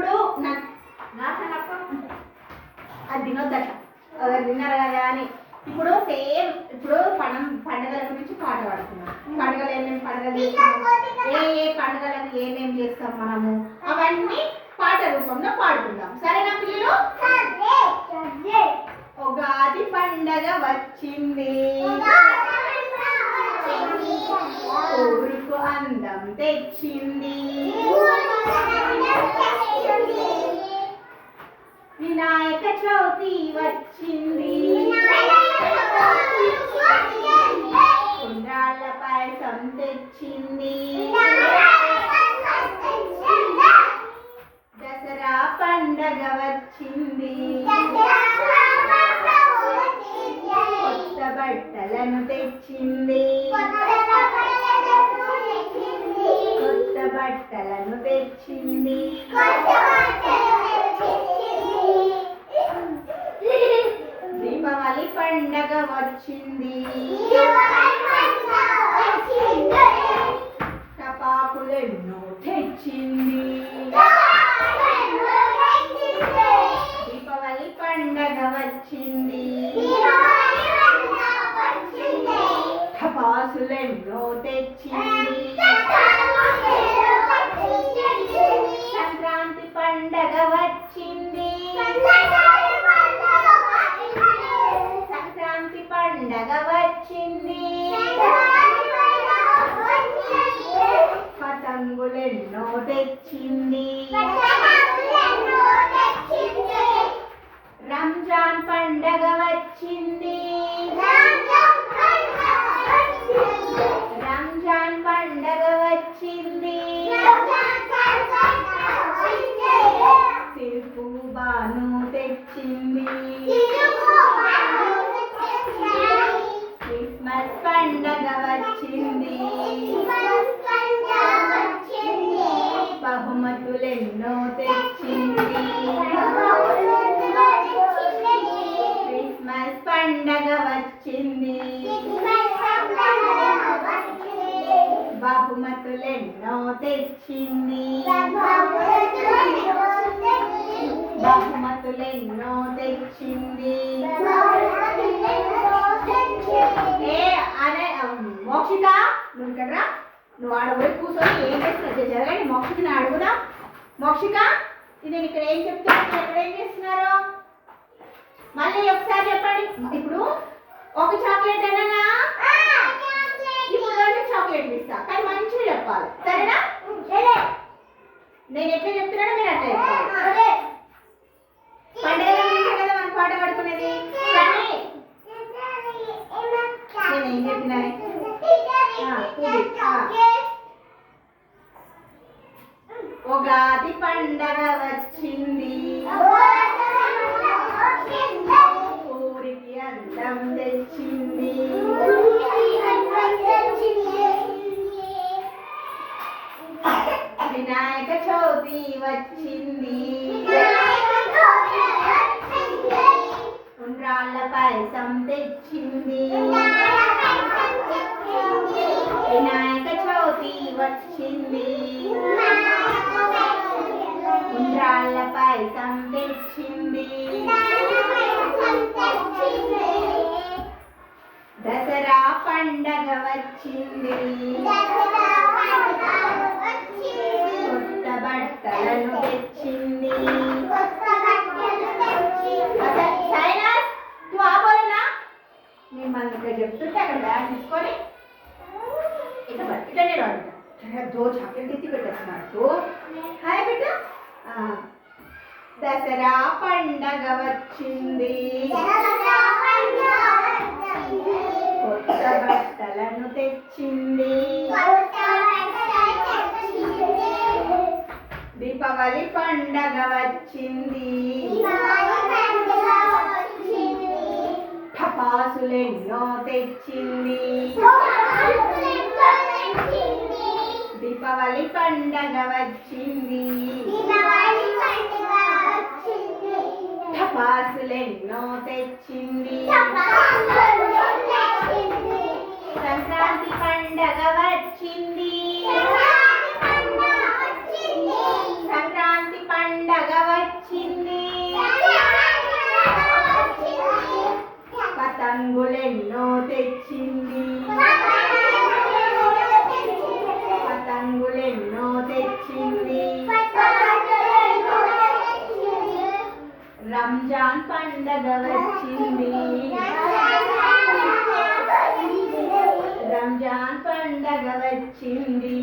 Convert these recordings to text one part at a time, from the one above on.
ఇప్పుడు అది తినొద్దట. అది తిన్నారు కదా అని. ఇప్పుడు సేమ్ ఇప్పుడు పండం పండుగల గురించి పాట పాడుతున్నాం. పండుగలు ఏమేమి పండుగలు ఏ ఏ పండుగలకు ఏమేమి చేస్తాం మనము? అవన్నీ పాట రూపంలో పాడుకుందాం. సరేనా పిల్లలు? ఉగాది పండగ వచ్చింది. ఊరుకు అందం తెచ్చింది. చవితి వచ్చింది. కుండ్రాల పాయసం తెచ్చింది. దసరా పండగ వచ్చింది. కొత్త బట్టలను తెచ్చింది. కొత్త బట్టలను తెచ్చింది. దీపావళి పండగ వచ్చింది. టపాకులెన్నో తెచ్చింది. దీపావళి పండగ వచ్చింది. టపాసులెన్నో తెచ్చింది. తెచ్చింది బహుమతులెన్నో తెచ్చింది. బహుమతులెన్నో తెచ్చింది. ఏ అరే మోక్షిక నువ్వు ఇక్కడ నువ్వు ఆడ కూర్చొని ఏం చేస్తున్నా జరగండి మోక్షికని అడుగుదా. మోక్షిక ఇది ఇక్కడ ఏం చెప్తున్నా ఎక్కడ ఏం చేస్తున్నారు? మళ్ళీ ఒకసారి చెప్పండి. ఇప్పుడు ఒక చాక్లెట్ అయినా ఇప్పుడు రెండు చాక్లెట్లు ఇస్తా కానీ మంచిగా చెప్పాలి సరేనా నేను ఎట్లా చెప్తున్నానో మీరు అట్లా చెప్పాలి పండుగల గురించే కదా మనం పాట పాడుకునేది కానీ నేను ఏం చెప్పినానే ఉగాది వచ్చింది. ఊరికి అందం తెచ్చింది. వినాయక చవితి వచ్చింది. ఉండ్రాళ్ళ పాయసం తెచ్చింది. వినాయక చవితి వచ్చింది. ఉండ్రాళ్ళ పాయసం దసరా పండగ వచ్చింది. కొత్త బట్టలను తెచ్చింది. మిమ్మల్ని ఇక్కడ చెప్తుంటే అక్కడ బ్యాగ్ తీసుకొని ఇట్లా బట్టి నేను అడుగుతా. దో చాక్లెట్ ఎత్తి పెట్టేస్తున్నాడు హాయ్ బిడ్డ. దసరా పండగ వచ్చింది. కొత్త బట్టలను తెచ్చింది. దీపావళి పండగ వచ్చింది. టపాసులెన్నో తెచ్చింది. దీపావళి పండగ వచ్చింది. టపాసులెన్నో తెచ్చింది. సంక్రాంతి పండగ వచ్చింది. సంక్రాంతి పండగ వచ్చింది. పతంగులెన్నో తెచ్చింది రంజాన్ పండగ వచ్చింది. రంజాన్ పండగ వచ్చింది.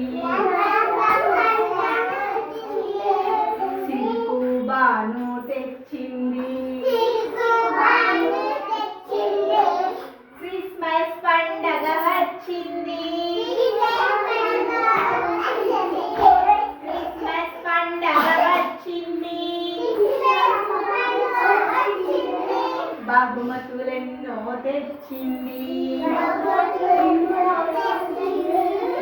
బహుమతులెన్నో తెచ్చింది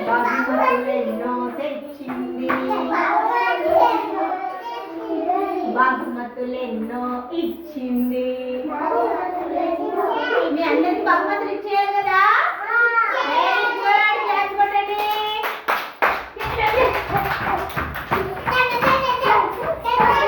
బహుమతులెన్నో తెచ్చింది. బహుమతులెన్నో ఇచ్చింది